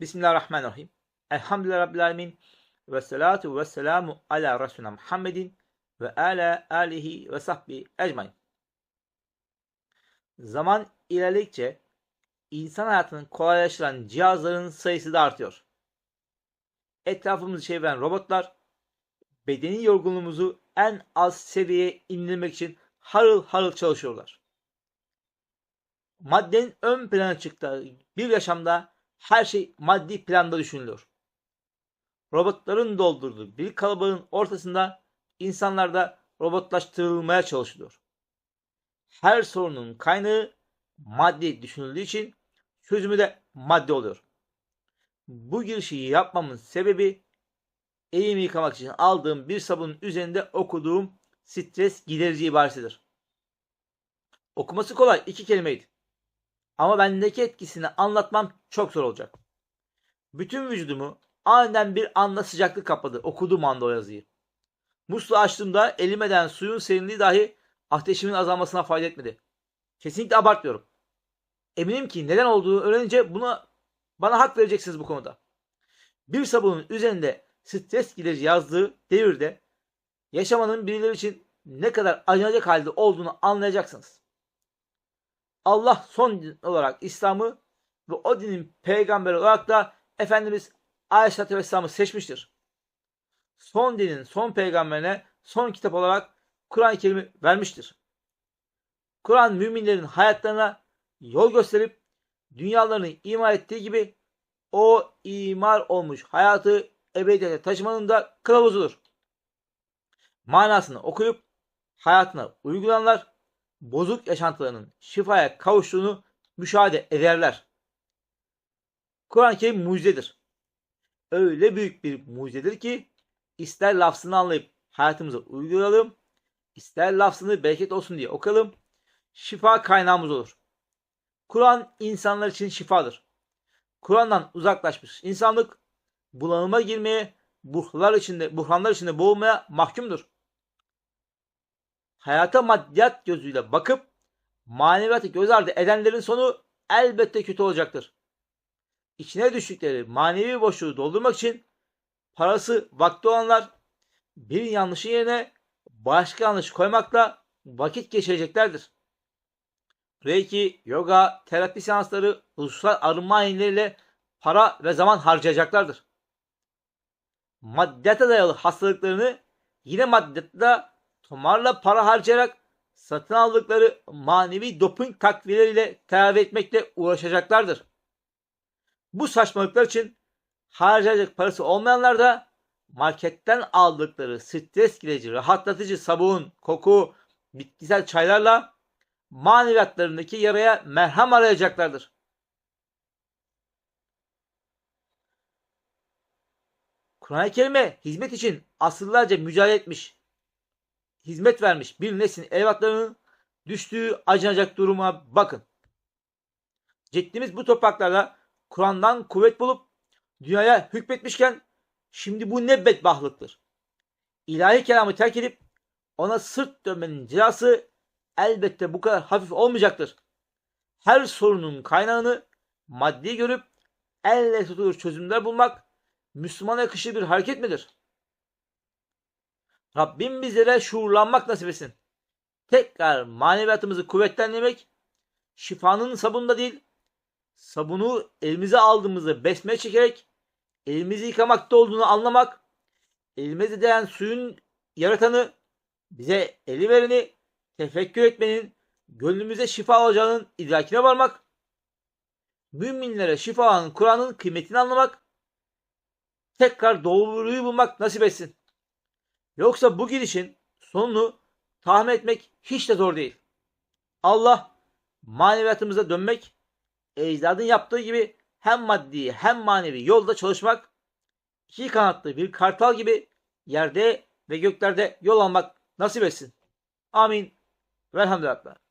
Bismillahirrahmanirrahim. Elhamdülillahi Rabbil Alemin. Ve salatu ve selamu ala Resulüne Muhammedin ve ala alihi ve sahbihi ecmain. Zaman ilerledikçe insan hayatını kolaylaştıran cihazların sayısı da artıyor. Etrafımızı çeviren robotlar bedeni yorgunluğumuzu en az seviyeye indirmek için harıl harıl çalışıyorlar. Maddenin ön plana çıktığı bir yaşamda her şey maddi planda düşünülüyor. Robotların doldurduğu bir kalabalığın ortasında insanlar da robotlaştırılmaya çalışılıyor. Her sorunun kaynağı maddi düşünüldüğü için çözümü de madde oluyor. Bu girişi yapmamın sebebi elimi yıkamak için aldığım bir sabunun üzerinde okuduğum stres giderici ibaresidir. Okuması kolay iki kelimeydi. Ama bendeki etkisini anlatmam çok zor olacak. Bütün vücudumu aniden bir anda sıcaklık kapladı okuduğum anda o yazıyı. Musluğu açtığımda elime değen suyun serinliği dahi ateşimin azalmasına fayda etmedi. Kesinlikle abartmıyorum. Eminim ki neden olduğunu öğrenince buna bana hak vereceksiniz bu konuda. Bir sabunun üzerinde stres giderici yazdığı devirde yaşamanın birileri için ne kadar acınacak halde olduğunu anlayacaksınız. Allah son din olarak İslam'ı ve o dinin peygamberi olarak da Efendimiz Aleyhisselatü Vesselam'ı seçmiştir. Son dinin son peygamberine son kitap olarak Kur'an-ı Kerim'i vermiştir. Kur'an müminlerin hayatlarına yol gösterip dünyalarını imar ettiği gibi o imar olmuş hayatı ebediyete taşımanın da kılavuzudur. Manasını okuyup hayatına uygulanlar bozuk yaşantılarının şifaya kavuştuğunu müşahede ederler. Kur'an-ı Kerim mucizedir. Öyle büyük bir mucizedir ki ister lafzını anlayıp hayatımıza uygulayalım, ister lafzını bereket olsun diye okuyalım, şifa kaynağımız olur. Kur'an insanlar için şifadır. Kur'an'dan uzaklaşmış insanlık bulanıma girmeye, buhranlar içinde, buhranlar içinde boğulmaya mahkumdur hayata maddiyat gözüyle bakıp maneviyatı göz ardı edenlerin sonu elbette kötü olacaktır. İçine düştükleri manevi boşluğu doldurmak için parası vakti olanlar bir yanlışın yerine başka yanlış koymakla vakit geçireceklerdir. Reiki, yoga, terapi seansları, ruhsal arınma ayinleriyle para ve zaman harcayacaklardır. Maddiyata dayalı hastalıklarını yine maddiyatta tomarla para harcayarak satın aldıkları manevi doping takviyeleriyle tedavi etmekle uğraşacaklardır. Bu saçmalıklar için harcayacak parası olmayanlar da marketten aldıkları stres giderici, rahatlatıcı sabun, koku, bitkisel çaylarla maneviyatlarındaki yaraya merhem arayacaklardır. Kur'an-ı Kerim'e hizmet için asırlarca mücadele etmiş, hizmet vermiş bir neslin evlatlarının düştüğü acınacak duruma bakın. Ceddimiz bu topraklarda Kur'an'dan kuvvet bulup dünyaya hükmetmişken şimdi bu ne bedbahtlıktır. İlahi kelamı terk edip ona sırt dönmenin cezası elbette bu kadar hafif olmayacaktır. Her sorunun kaynağını maddi görüp elle tutulur çözümler bulmak Müslümana yakışır bir hareket midir? Rabbim bizlere şuurlanmak nasip etsin. Tekrar maneviyatımızı kuvvetlendirmek şifanın sabunda değil, sabunu elimize aldığımızda besmele çekerek elimizi yıkamakta olduğunu anlamak, elimize değen suyun yaratanı, bize eli vereni tefekkür etmenin, gönlümüze şifa olacağının idrakine varmak, müminlere şifa olan Kur'an'ın kıymetini anlamak, tekrar doğruyu bulmak nasip etsin. Yoksa bu girişin sonunu tahmin etmek hiç de zor değil. Allah maneviyatımıza dönmek, ecdadın yaptığı gibi hem maddi hem manevi yolda çalışmak, iki kanatlı bir kartal gibi yerde ve göklerde yol almak nasip etsin. Amin. Velhamdülillah.